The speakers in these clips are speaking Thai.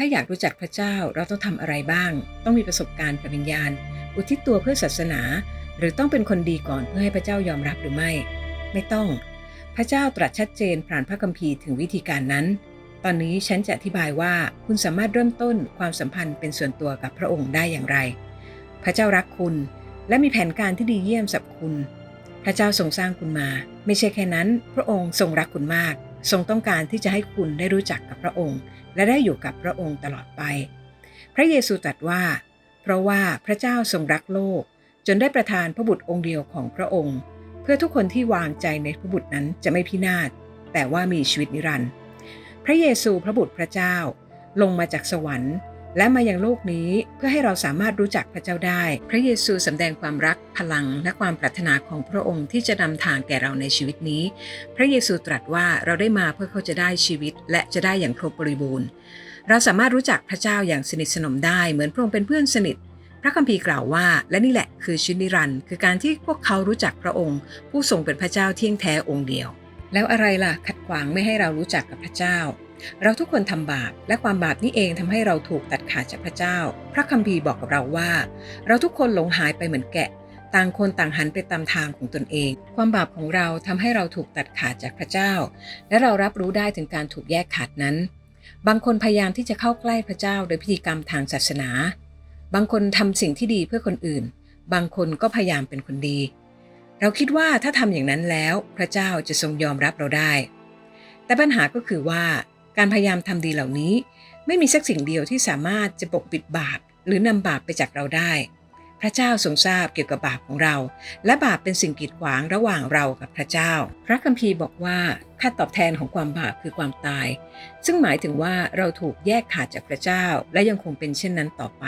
ถ้าอยากรู้จักพระเจ้าเราต้องทำอะไรบ้าง ต้องมีประสบการณ์กับวิญญาณ อุทิศตัวเพื่อศาสนา หรือต้องเป็นคนดีก่อนเพื่อให้พระเจ้ายอมรับหรือไม่ ไม่ต้อง พระเจ้าตรัสชัดเจนผ่านพระคัมภีร์ถึงวิธีการนั้น ตอนนี้ฉันจะอธิบายว่าคุณสามารถเริ่มต้นความสัมพันธ์เป็นส่วนตัวกับพระองค์ได้อย่างไร พระเจ้ารักคุณ และมีแผนการที่ดีเยี่ยมสำหรับคุณ พระเจ้าทรงสร้างคุณมา ไม่ใช่แค่นั้น พระองค์ทรงรักคุณมาก ทรงต้องการที่จะให้คุณได้รู้จักกับพระองค์ และได้อยู่กับพระองค์ตลอดไป พระเยซูตรัสว่า เพราะว่าพระเจ้าทรงรักโลก จนได้ประทานพระบุตรองค์เดียวของพระองค์ เพื่อทุกคนที่วางใจในพระบุตรนั้นจะไม่พินาศแต่ว่ามีชีวิตนิรันดร์พระเยซูพระบุตรพระเจ้าลงมาจากสวรรค์ และมายังโลกนี้เพื่อให้เราสามารถรู้จักพระเจ้าได้ พระเยซูสำแดงความรักพลังและความปรารถนาของพระองค์ที่จะนำทางแก่เราในชีวิตนี้ พระเยซูตรัสว่าเราได้มาเพื่อเขาจะได้ชีวิต และจะได้อย่างครบบริบูรณ์ เราสามารถรู้จักพระเจ้าอย่างสนิทสนมได้เหมือนพระองค์เป็นเพื่อนสนิท พระคัมภีร์กล่าวว่า และนี่แหละคือชินิรันคือการที่พวกเขารู้จักพระองค์ ผู้ทรงเป็นพระเจ้าเที่ยงแท้องค์เดียว แล้วอะไรล่ะขัดขวางไม่ให้เรารู้จักกับพระเจ้า เราทุกคนทำบาป และความบาปนี้เองทำให้เราถูกตัดขาดจากพระเจ้า พระคัมภีร์บอกกับเราว่า เราทุกคนหลงหายไปเหมือนแกะ ต่างคนต่างหันไปตามทางของตนเอง ความบาปของเราทำให้เราถูกตัดขาดจากพระเจ้า และเรารับรู้ได้ถึงการถูกแยกขาดนั้น บางคนพยายามที่จะเข้าใกล้พระเจ้าโดยพิธีกรรมทางศาสนา บางคนทำสิ่งที่ดีเพื่อคนอื่น บางคนก็พยายามเป็นคนดี เราคิดว่าถ้าทำอย่างนั้นแล้ว พระเจ้าจะทรงยอมรับเราได้ แต่ปัญหาก็คือว่า การพยายามทำดีเหล่านี้ ไม่มีสักสิ่งเดียวที่สามารถจะปกปิดบาป หรือนำบาปไปจากเราได้ พระเจ้าทรงทราบเกี่ยวกับบาปของเรา และบาปเป็นสิ่งกีดขวางระหว่างเรากับพระเจ้า พระคัมภีร์บอกว่าค่าตอบแทนของความบาปคือความตาย ซึ่งหมายถึงว่าเราถูกแยกขาดจากพระเจ้า และยังคงเป็นเช่นนั้นต่อไป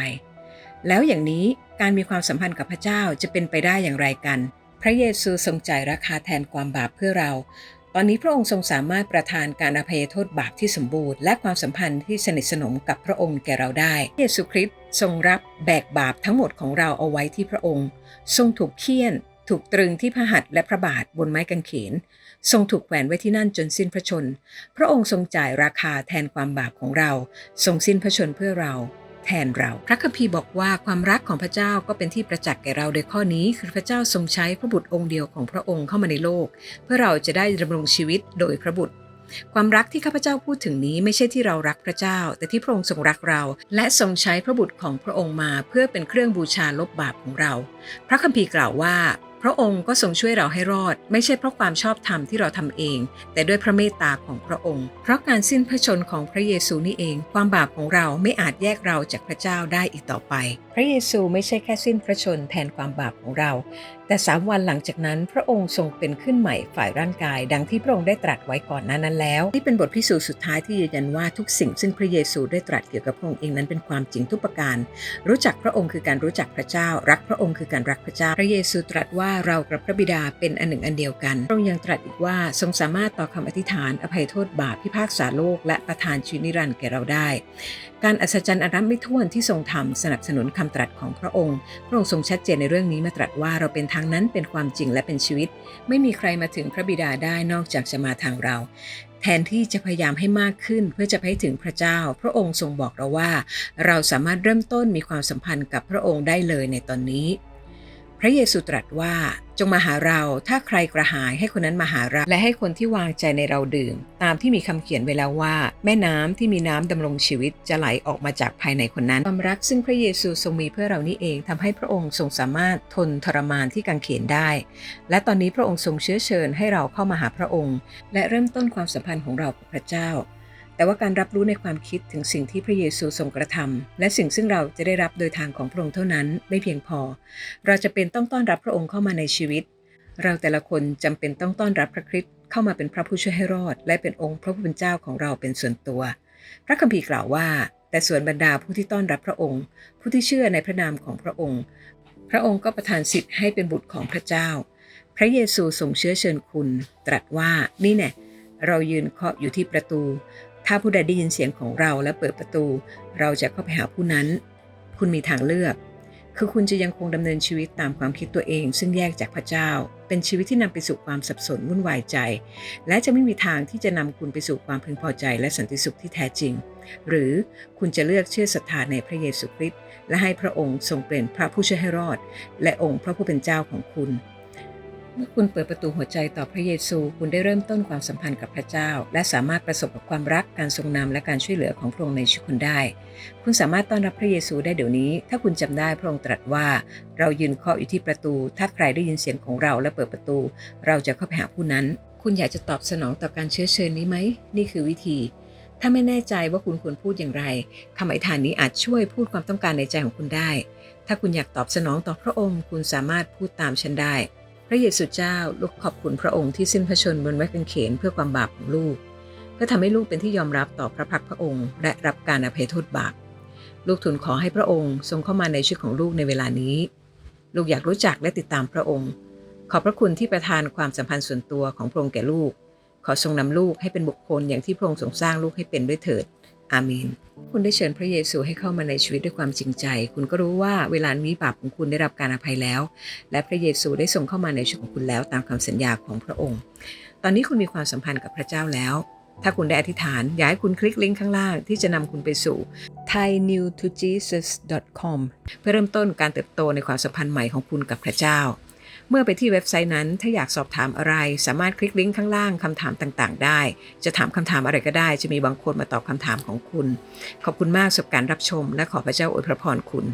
แล้วอย่างนี้การมีความสัมพันธ์กับพระเจ้าจะเป็นไปได้อย่างไรกัน พระเยซูทรงจ่ายราคาแทนความบาปเพื่อเรา ตอนนี้พระองค์ทรงสามารถประทานการอภัยโทษบาปที่สมบูรณ์ และความสัมพันธ์ที่สนิทสนมกับพระองค์แก่เราได้ เยซูคริสต์ทรงรับแบกบาปทั้งหมดของเราเอาไว้ที่พระองค์ ทรงถูกเคี่ยน ถูกตรึงที่พระหัตถ์และพระบาทบนไม้กางเขน ทรงถูกแขวนไว้ที่นั่นจนสิ้นพระชน พระองค์ทรงจ่ายราคาแทนความบาปของเรา ทรงสิ้นพระชนเพื่อเรา แทนเรา พระคัมภีร์บอกว่าความรักของพระเจ้าก็เป็นที่ประจักษ์แก่เราโดยข้อนี้ คือพระเจ้าทรงใช้พระบุตรองค์เดียวของพระองค์เข้ามาในโลก เพื่อเราจะได้ดำรงชีวิตโดยพระบุตรความรักที่ข้าพเจ้าพูดถึงนี้ไม่ใช่ที่เรารักพระเจ้า แต่ที่พระองค์ทรงรักเรา และทรงใช้พระบุตรของพระองค์มาเพื่อเป็นเครื่องบูชาลบบาปของเรา พระคัมภีร์กล่าวว่า พระองค์ก็ทรงช่วยเราให้รอด ไม่ใช่เพราะความชอบธรรมที่เราทำเอง แต่ด้วยพระเมตตาของพระองค์ เพราะการสิ้นพระชนของพระเยซูนี่เอง ความบาปของเราไม่อาจแยกเราจากพระเจ้าได้อีกต่อไป พระเยซูไม่ใช่แค่สิ้นพระชนแทนความบาปของเรา แต่สามวันหลังจากนั้นพระองค์ทรงเป็นขึ้นใหม่ฝ่ายร่างกาย ดังที่พระองค์ได้ตรัสไว้ก่อนหน้านั้นแล้วนี่เป็นบทพิสูจน์สุดท้ายที่ยืนยันว่าทุกสิ่งซึ่งพระเยซูได้ตรัสเกี่ยวกับพระองค์เองนั้นเป็นความจริงทุกประการ รู้จักพระองค์คือการรู้จักพระเจ้า รักพระองค์คือการรักพระเจ้า พระเยซูตรัสว่าาเรากับพระบิดาเป็นอันหนึ่งอันเดียวกัน พระองค์ยังตรัสอีกว่าทรงสามารถต่อคำอธิษฐานอภัยโทษบาปพิพากษาโลกและประทานชีวิตนิรันดร์แก่เราได้ การอัศจรรย์อันนับไม่ถ้วนที่ทรงทำสนับสนุนคำตรัสของพระองค์ พระองค์ทรงชัดเจนในเรื่องนี้มาตรัสว่าเราเป็นทางนั้นเป็นความจริงและเป็นชีวิต ไม่มีใครมาถึงพระบิดาได้นอกจากจะมาทางเราแทนที่จะพยายามให้มากขึ้นเพื่อจะไปถึงพระเจ้า พระองค์ทรงบอกเราว่า เราสามารถเริ่มต้นมีความสัมพันธ์กับพระองค์ได้เลยในตอนนี้ พระเยซูตรัสว่าจงมาหาเราถ้าใครกระหายให้คนนั้นมาหาเราและให้คนที่วางใจในเราดื่ม ตามที่มีคำเขียนไว้แล้วว่า แม่น้ำที่มีน้ำดำรงชีวิตจะไหลออกมาจากภายในคนนั้น ความรักซึ่งพระเยซูทรงมีเพื่อเรานี่เองทำให้พระองค์ทรงสามารถทนทรมานที่กังเขนได้ และตอนนี้พระองค์ทรงเชื้อเชิญให้เราเข้ามาหาพระองค์ และเริ่มต้นความสัมพันธ์ของเรากับพระเจ้า แต่ว่าการรับรู้ในความคิดถึงสิ่งที่พระเยซูทรงกระทำและสิ่งซึ่งเราจะได้รับโดยทางของพระองค์เท่านั้นไม่เพียงพอ เราจะเป็นต้องต้อนรับพระองค์เข้ามาในชีวิต เราแต่ละคนจำเป็นต้องต้อนรับพระคริสต์เข้ามาเป็นพระผู้ช่วยให้รอด และเป็นองค์พระผู้เป็นเจ้าของเราเป็นส่วนตัว พระคัมภีร์กล่าวว่า แต่ส่วนบรรดาผู้ที่ต้อนรับพระองค์ ผู้ที่เชื่อในพระนามของพระองค์ พระองค์ก็ประทานสิทธิ์ให้เป็นบุตรของพระเจ้า พระเยซูทรงเชื้อเชิญคุณ ตรัสว่านี่แน่เรายืนเคาะอยู่ที่ประตู ถ้าผู้ใดได้ยินเสียงของเราและเปิดประตู เราจะเข้าไปหาผู้นั้น คุณมีทางเลือก คือคุณจะยังคงดำเนินชีวิตตามความคิดตัวเอง ซึ่งแยกจากพระเจ้า เป็นชีวิตที่นำไปสู่ความสับสนวุ่นวายใจ และจะไม่มีทางที่จะนำคุณไปสู่ความพึงพอใจและสันติสุขที่แท้จริง หรือคุณจะเลือกเชื่อศรัทธาในพระเยซูคริสต์และให้พระองค์ทรงเป็นพระผู้ช่วยให้รอด และองค์พระผู้เป็นเจ้าของคุณ มื่อคุณเปิดประตูหัวใจต่อพระเยซู คุณได้เริ่มต้นความสัมพันธ์กับพระเจ้า และสามารถประสบกับความรักการทรงนำและการช่วยเหลือของพระองค์ในชีวิตคุณได้ คุณสามารถต้อนรับพระเยซูได้เดี๋ยวนี้ ถ้าคุณจำได้พระองค์ตรัสว่า เรายืนเคาะอยู่ที่ประตู ถ้าใครได้ยินเสียงของเราและเปิดประตู เราจะเข้าไปหาผู้นั้น คุณอยากจะตอบสนองต่อการเชื้อเชิญนี้ไหมนี่คือวิธีถ้าไม่แน่ใจว่าคุณควรพูดอย่างไรคำอธิษฐานนี้อาจช่วยพูดความต้องการในใจของคุณได้ ถ้าคุณอยากตอบสนองต่อพระองค์ คุณสามารถพูดตามฉันได้ ระเยซูเจ้าลูกขอบคุณพระองค์ที่สิ้นพระชนบนไม้กางเขนเพื่อความบาปของลูก เพื่อทำให้ลูกเป็นที่ยอมรับต่อพระพักพระองค์ และรับการอภัยโทษบาป ลูกทูลขอให้พระองค์ทรงเข้ามาในชีวิตของลูกในเวลานี้ ลูกอยากรู้จักและติดตามพระองค์ ขอบพระคุณที่ประทานความสัมพันธ์ส่วนตัวของพระองค์แก่ลูก ขอทรงนำลูกให้เป็นบุคคลอย่างที่พระองค์ทรงสร้างลูกให้เป็นด้วยเถิด อาเมนคุณได้เชิญพระเยซูให้เข้ามาในชีวิตด้วยความจริงใจ คุณก็รู้ว่าเวลานี้บาปของคุณได้รับการอภัยแล้ว และพระเยซูได้ทรงเข้ามาในชีวิตของคุณแล้วตามคำสัญญาของพระองค์ ตอนนี้คุณมีความสัมพันธ์กับพระเจ้าแล้ว ถ้าคุณได้อธิษฐาน อยากให้คุณคลิกลิงก์ข้างล่างที่จะนำคุณไปสู่ thainewtojesus.com เพื่อเริ่มต้นการเติบโตในความสัมพันธ์ใหม่ของคุณกับพระเจ้า เมื่อไปที่เว็บไซต์นั้น ถ้าอยากสอบถามอะไร สามารถคลิกลิงก์ข้างล่างคำถามต่างๆ ได้ จะถามคำถามอะไรก็ได้ จะมีบางคนมาตอบคำถามของคุณ ขอบคุณมากสำหรับการรับชม และขอพระเจ้าอวยพรคุณ